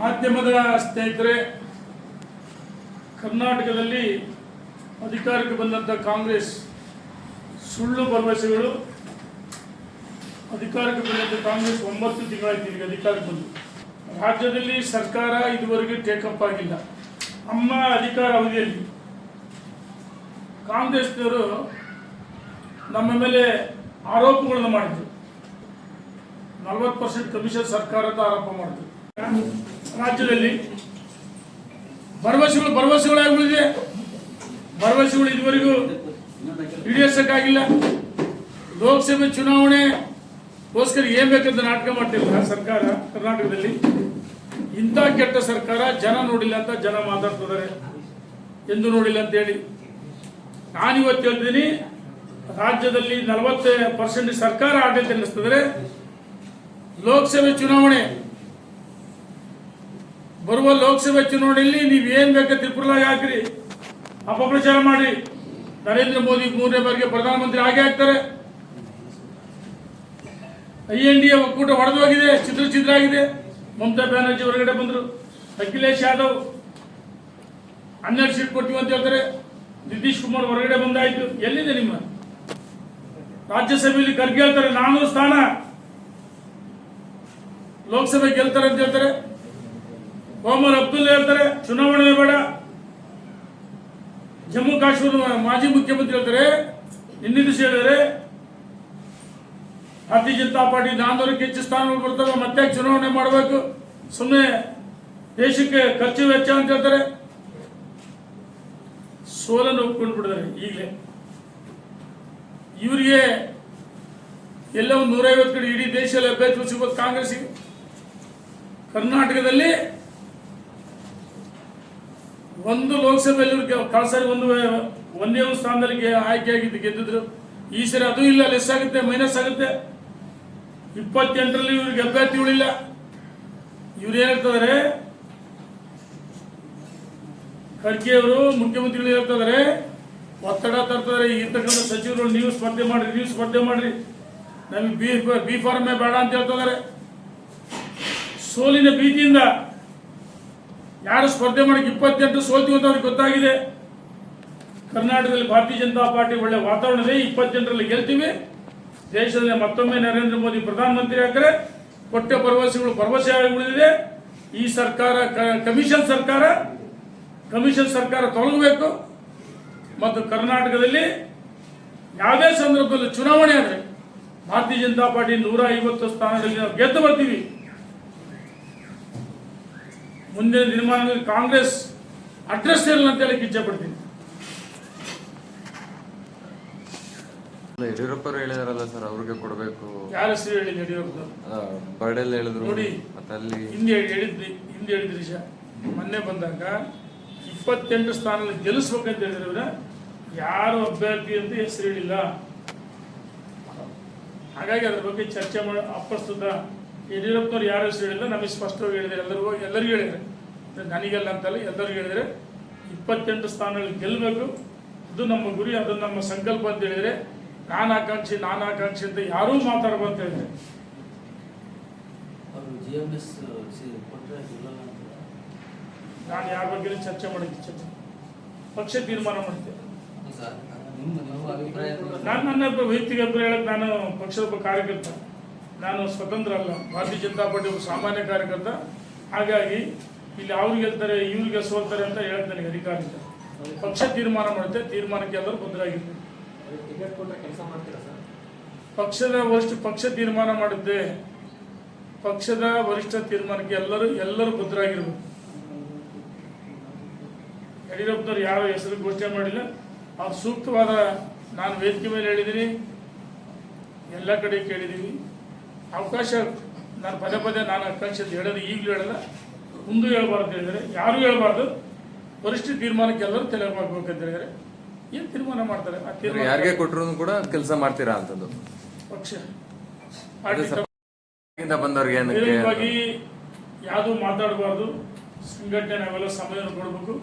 ಮಾಧ್ಯಮದ ಸ್ನೇಹಿತರೆ, ಕರ್ನಾಟಕದಲ್ಲಿ ಅಧಿಕಾರಕ್ಕೆ ಬಂದಂಥ ಕಾಂಗ್ರೆಸ್ ಸುಳ್ಳು ಭರವಸೆಗಳು, ಅಧಿಕಾರಕ್ಕೆ ಬಂದಂಥ ಕಾಂಗ್ರೆಸ್ ಒಂಬತ್ತು ತಿಂಗಳಾಯ್ತು ಈಗ ಅಧಿಕಾರಕ್ಕೆ ಬಂದು. ರಾಜ್ಯದಲ್ಲಿ ಸರ್ಕಾರ ಇದುವರೆಗೆ ಟೇಕಪ್ ಆಗಿಲ್ಲ. ನಮ್ಮ ಅಧಿಕಾರ ಅವಧಿಯಲ್ಲಿ ಕಾಂಗ್ರೆಸ್ನವರು ನಮ್ಮ ಮೇಲೆ ಆರೋಪಗಳನ್ನು ಮಾಡಿದ್ರು. ನಲವತ್ತು ಪರ್ಸೆಂಟ್ ಕಮಿಷನ್ ಸರ್ಕಾರದ ಆರೋಪ ಮಾಡಿದ್ರು. ರಾಜ್ಯದಲ್ಲಿ ಭರವಸೆಗಳು ಭರವಸೆಗಳಾಗಿ ಉಳಿದಿದೆ ಭರವಸೆಗಳು ಇದುವರೆಗೂ ಈಡೇರ್ಸಕ್ಕಾಗಿಲ್ಲ. ಲೋಕಸಭೆ ಚುನಾವಣೆಗೋಸ್ಕರ ಏನ್ ಬೇಕಂತ ನಾಟಕ ಮಾಡ್ತಿಲ್ಲ. ಸರ್ಕಾರ, ಕರ್ನಾಟಕದಲ್ಲಿ ಇಂಥ ಕೆಟ್ಟ ಸರ್ಕಾರ ಜನ ನೋಡಿಲ್ಲ ಅಂತ ಜನ ಮಾತಾಡ್ತಿದ್ದಾರೆ. ಎಂದು ನೋಡಿಲ್ಲ ಅಂತ ಹೇಳಿ. ನಾನಿವತ್ತು ಹೇಳ್ತೀನಿ, ರಾಜ್ಯದಲ್ಲಿ ನಲವತ್ತು ಪರ್ಸೆಂಟ್ ಸರ್ಕಾರ ಆಡಳಿತ ನಡೆಸ್ತಿದ್ರೆ ಲೋಕಸಭೆ ಚುನಾವಣೆ ಬರುವ ಲೋಕಸಭೆ ಚುನಾವಣೆಯಲ್ಲಿ ನೀವು ಏನ್ ಬೇಕಾ ತ್ರಿಪುರಲಾಗಿ ಹಾಕ್ರಿ. ಅಪಪ್ರಚಾರ ಮಾಡಿ ನರೇಂದ್ರ ಮೋದಿ ಮೂರನೇ ಬಾರಿಗೆ ಪ್ರಧಾನಮಂತ್ರಿ ಆಗೇ ಆಗ್ತಾರೆ ಐ ಎನ್ ಡಿ ಎ ಒಕ್ಕೂಟ ಹೊಡೆದೋಗಿದೆ ಚಿತ್ರ ಚಿತ್ರ ಆಗಿದೆ. ಮಮತಾ ಬ್ಯಾನರ್ಜಿ ಹೊರಗಡೆ ಬಂದರು. ಅಖಿಲೇಶ್ ಯಾದವ್ ಹನ್ನೆರಡು ಸೀಟ್ ಕೊಟ್ಟಿವಿ ಅಂತ ಹೇಳ್ತಾರೆ. ನಿತೀಶ್ ಕುಮಾರ್ ಹೊರಗಡೆ ಬಂದಾಯ್ತು. ಎಲ್ಲಿದೆ ನಿಮ್ಮ? ರಾಜ್ಯಸಭೆಯಲ್ಲಿ ಖರ್ಗೆ ಹೇಳ್ತಾರೆ ನಾನೂರು ಸ್ಥಾನ. ಲೋಕಸಭೆ ಗೆಲ್ತಾರೆ ಅಂತ ಹೇಳ್ತಾರೆ. ಒಮರ್ ಅಬ್ದುಲ್ ಹೇಳ್ತಾರೆ, ಚುನಾವಣೆ ಬೇಡ. ಜಮ್ಮು ಕಾಶ್ಮೀರದ ಮಾಜಿ ಮುಖ್ಯಮಂತ್ರಿ ಹೇಳ್ತಾರೆ, ನಿನ್ನೆ ದಿವಸ ಹೇಳಿದರೆ ಭಾರತೀಯ ಜನತಾ ಪಾರ್ಟಿ ನಾನ್ನೂರಕ್ಕೆ ಹೆಚ್ಚು ಸ್ಥಾನಗಳು ಬರ್ತವೆ ಮತ್ತೆ ಚುನಾವಣೆ ಮಾಡಬೇಕು. ಸುಮ್ಮನೆ ದೇಶಕ್ಕೆ ಖರ್ಚು ವೆಚ್ಚ ಅಂತ ಹೇಳ್ತಾರೆ. ಸೋಲನ್ನು ಒಪ್ಕೊಂಡು ಬಿಡ್ತಾರೆ ಈಗಲೇ. ಇವರಿಗೆ ಎಲ್ಲ ಒಂದು ನೂರೈವತ್ತು ಕಡೆ ಇಡೀ ದೇಶದಲ್ಲಿ ಅಭ್ಯರ್ಥಿ ಸಿಗೋದು ಕಾಂಗ್ರೆಸ್ಗೆ ಕರ್ನಾಟಕದಲ್ಲಿ ಒಂದು ಲೋಕಸಭೆಯಲ್ಲಿ ಕಳೆದ ಒಂದು ಒಂದೇ ಒಂದು ಸ್ಥಾನದಲ್ಲಿ ಆಯ್ಕೆ ಆಗಿದ್ದು ಗೆದ್ದಿದ್ರು. ಈ ಸರಿ ಅದು ಇಲ್ಲ ಲೆಸ್ ಆಗುತ್ತೆ ಮೈನಸ್ ಆಗುತ್ತೆ. ಇಪ್ಪತ್ತೆಂಟರಲ್ಲಿ ಇವ್ರಿಗೆ ಅಭ್ಯರ್ಥಿ ಉಳಿಲ್ಲ. ಇವ್ರು ಏನಾಗ್ತದ್ರೆ ಖರ್ಗೆ ಅವರು ಮುಖ್ಯಮಂತ್ರಿಗಳು ಹೇಳ್ತಿದಾರೆ? ಒತ್ತಡ ತರ್ತಾರೆ ಇರ್ತಕ್ಕಂಥ ಸಚಿವರು ನೀವು ಸ್ಪರ್ಧೆ ಮಾಡ್ರಿ, ನೀವು ಸ್ಪರ್ಧೆ ಮಾಡ್ರಿ. ನಮಗೆ ಬಿ ಬಿ ಫಾರ್ಮೇ ಬೇಡ ಅಂತ ಹೇಳ್ತಿದ್ದಾರೆ ಸೋಲಿನ ಭೀತಿಯಿಂದ ಯಾರು ಸ್ಪರ್ಧೆ ಮಾಡಕ್ಕೆ ಇಪ್ಪತ್ತೆಂಟು ಸೋಲ್ತೀವಿ ಅಂತ ಅವ್ರಿಗೆ ಗೊತ್ತಾಗಿದೆ. ಕರ್ನಾಟಕದಲ್ಲಿ ಭಾರತೀಯ ಜನತಾ ಪಾರ್ಟಿ ಒಳ್ಳೆ ವಾತಾವರಣ ಇದೆ ಇಪ್ಪತ್ತೆಂಟರಲ್ಲಿ ಗೆಲ್ತೀವಿ. ದೇಶದಲ್ಲಿ ಮತ್ತೊಮ್ಮೆ ನರೇಂದ್ರ ಮೋದಿ ಪ್ರಧಾನಮಂತ್ರಿ ಆಗ್ರೆ ಕೊಟ್ಟ ಭರವಸೆಗಳು ಭರವಸೆ ಉಳಿದಿದೆ. ಈ ಸರ್ಕಾರ ಕಮಿಷನ್ ಸರ್ಕಾರ ಕಮಿಷನ್ ಸರ್ಕಾರ ತೊಲಗಬೇಕು. ಮತ್ತು ಕರ್ನಾಟಕದಲ್ಲಿ ಯಾವುದೇ ಸಂದರ್ಭದಲ್ಲಿ ಚುನಾವಣೆ ಆದರೆ ಭಾರತೀಯ ಜನತಾ ಪಾರ್ಟಿ ನೂರ ಐವತ್ತು ನಾವು ಗೆದ್ದು ಬರ್ತೀವಿ. ಮುಂದಿನ ದಿನಮಾನದಲ್ಲಿ ಕಾಂಗ್ರೆಸ್ ಅಡ್ರೆಸ್ ಇರಲ್ಲ ಅಂತ ಹೇಳಕ್ಕೆ ಇಚ್ಛೆ ಪಡ್ತೀನಿ ಯಡಿಯೂರಪ್ಪರು ಹೇಳಿದಾರಲ್ಲ ಸರ್ ಅವ್ರಿಗೆ ಕೊಡಬೇಕು. ಯಾರ ಹೆಸರು ಹೇಳಿ ಯಡಿಯೂರಪ್ಪ ಬರ್ಡೇಲಿ ಹೇಳಿದ್ರು ನೋಡಿ. ಮತ್ತೆ ಅಲ್ಲಿ ಹಿಂದೆ ಹೇಳಿದ್ರಿ ಹಿಂದೆ ಹೇಳಿದ್ರಿ ಶಾ ಮೊನ್ನೆ ಬಂದಾಗ ಇಪ್ಪತ್ತೆಂಟು ಸ್ಥಾನದಲ್ಲಿ ಗೆಲ್ಲಿಸ್ಬೇಕಂತ ಹೇಳಿದ್ರೆ ಯಾರು ಅಭ್ಯರ್ಥಿ ಅಂತ ಹೆಸರು ಹೇಳಿಲ್ಲ. ಹಾಗಾಗಿ ಅದ್ರ ಬಗ್ಗೆ ಚರ್ಚೆ ಮಾಡಿ ಅಪ್ರಸ್ತುತ ಯಡಿಯೂರಪ್ಪನವ್ರು ಯಾರು ಹೆಸರು ಹೇಳಿದ್ರೆ ನಮಗೆ ಸ್ಪಷ್ಟವಾಗಿ ಹೇಳಿದ್ದಾರೆ. ಎಲ್ಲರಿಗೂ ಎಲ್ಲರಿಗೂ ಹೇಳಿದ್ದಾರೆ. ನನಗೆಲ್ಲ ಅಂತಲ್ಲ ಎಲ್ಲರಿಗೂ ಹೇಳಿದರೆ ಇಪ್ಪತ್ತೆಂಟು ಸ್ಥಾನಗಳಲ್ಲಿ ಗೆಲ್ಲಬೇಕು ಇದು ನಮ್ಮ ಗುರಿ ಅದು ನಮ್ಮ ಸಂಕಲ್ಪ ಅಂತ ಹೇಳಿದರೆ ನಾನು ಆಕಾಂಕ್ಷಿ ನಾನು ಆಕಾಂಕ್ಷಿ ಅಂತ ಯಾರೂ ಕೊಟ್ಟರೆ ಅಂತ ನಾನು ಯಾರ ಬಗ್ಗೆ ಚರ್ಚೆ ಮಾಡಿದ್ದೆ ಚರ್ಚೆ. ಪಕ್ಷ ತೀರ್ಮಾನ ಮಾಡಿದ್ದೆ ನಾನು ನನ್ನ ವೈಯಕ್ತಿಕ ಅಭಿಪ್ರಾಯ ಹೇಳಕ್ ನಾನು ಪಕ್ಷದ ಒಬ್ಬ ಕಾರ್ಯಕರ್ತ. ನಾನು ಸ್ವತಂತ್ರ ಅಲ್ಲ ಭಾರತೀಯ ಜನತಾ ಪಾರ್ಟಿ ಒಬ್ಬ ಸಾಮಾನ್ಯ ಕಾರ್ಯಕರ್ತ. ಹಾಗಾಗಿ ಇಲ್ಲಿ ಅವ್ರಿಗೆ ಹೇಳ್ತಾರೆ ಇವ್ರಿಗೆ ಸೋಲ್ತಾರೆ ಅಂತ ಹೇಳಕ್ ನನಗೆ ಅಧಿಕಾರ ಇಲ್ಲ ಪಕ್ಷ ತೀರ್ಮಾನ ಮಾಡುತ್ತೆ ತೀರ್ಮಾನಕ್ಕೆ ಎಲ್ಲರೂ ಬದ್ಧರಾಗಿರ್ತಾರೆ ಪಕ್ಷದ ವರಿಷ್ಠ ಪಕ್ಷ ತೀರ್ಮಾನ ಮಾಡುತ್ತೆ. ಪಕ್ಷದ ವರಿಷ್ಠ ತೀರ್ಮಾನಕ್ಕೆ ಎಲ್ಲರೂ ಎಲ್ಲರೂ ಬದ್ಧರಾಗಿರ್ಬೇಕು ಯಡಿಯೂರಪ್ಪನವ್ರು ಯಾವ ಹೆಸರು ಘೋಷಣೆ ಮಾಡಿಲ್ಲ. ಅವ್ರು ಸೂಕ್ತವಾದ ನಾನು ವೇದಿಕೆ ಮೇಲೆ ಹೇಳಿದ್ದೀನಿ. ಎಲ್ಲ ಕಡೆ ಕೇಳಿದ್ದೀನಿ ಅವಕಾಶ ನಾನು ಪದೇ ಪದೇ ನಾನು ಅವಕಾಶ ಅಂತ ಹೇಳೋದು ಈಗಲೂ ಹೇಳಲ್ಲ ಮುಂದೂ ಹೇಳ್ಬಾರ್ದು ಹೇಳಿದರೆ ಯಾರೂ ಹೇಳ್ಬಾರ್ದು. ವರಿಷ್ಠ ತೀರ್ಮಾನಕ್ಕೆ ಎಲ್ಲರೂ ತಲೆ ಅಂತ ಹೇಳಿದರೆ ಏನು ತೀರ್ಮಾನ ಮಾಡ್ತಾರೆ? ಆ ತೀರ್ಮಾನ ಯಾರಿಗೆ ಕೊಟ್ಟರು ಕೂಡ ಕೆಲಸ ಮಾಡ್ತೀರಾ ಅಂತದ್ದು. ಪಕ್ಷ. ಬಂದವ್ರಿಗೆ ಯಾವುದು ಮಾತಾಡಬಾರ್ದು. ಸಂಘಟನೆ ನಾವೆಲ್ಲ ಸಮಯವನ್ನು ಕೊಡಬೇಕು.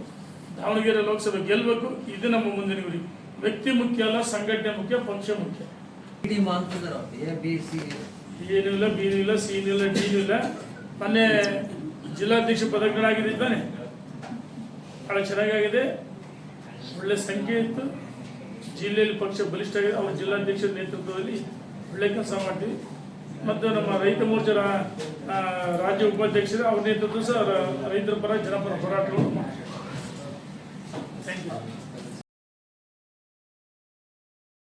ದಾವಣಗೆರೆ ಲೋಕಸಭೆ ಗೆಲ್ಲಬೇಕು ಇದು ನಮ್ಮ ಮುಂದಿನ ಗುರಿ. ವ್ಯಕ್ತಿ ಮುಖ್ಯ ಅಲ್ಲ ಸಂಘಟನೆ ಮುಖ್ಯ ಪಕ್ಷ ಮುಖ್ಯ. ಏನೂ ಇಲ್ಲ ಬೀನು ಇಲ್ಲ ಸೀನು ಇಲ್ಲ ಡೀನು ಇಲ್ಲ. ಮೊನ್ನೆ ಜಿಲ್ಲಾಧ್ಯಕ್ಷ ಪದಗಳಾಗಿದ್ದಾನೆ ಭಾಳ ಚೆನ್ನಾಗಾಗಿದೆ. ಒಳ್ಳೆ ಸಂಖ್ಯೆ ಇತ್ತು. ಜಿಲ್ಲೆಯಲ್ಲಿ ಪಕ್ಷ ಬಲಿಷ್ಠ ಆಗಿದೆ ಅವ್ರ ಜಿಲ್ಲಾಧ್ಯಕ್ಷರ ನೇತೃತ್ವದಲ್ಲಿ ಒಳ್ಳೆ ಕೆಲಸ ಮಾಡ್ತೀವಿ. ಮತ್ತು ನಮ್ಮ ರೈತ ಮೋರ್ಚಾ ರಾಜ್ಯ ಉಪಾಧ್ಯಕ್ಷರು ಅವ್ರ ನೇತೃತ್ವ ಸಹ ರೈತರ ಪರ ಜನಪರ ಹೋರಾಟಗಳು ಥ್ಯಾಂಕ್ ಯು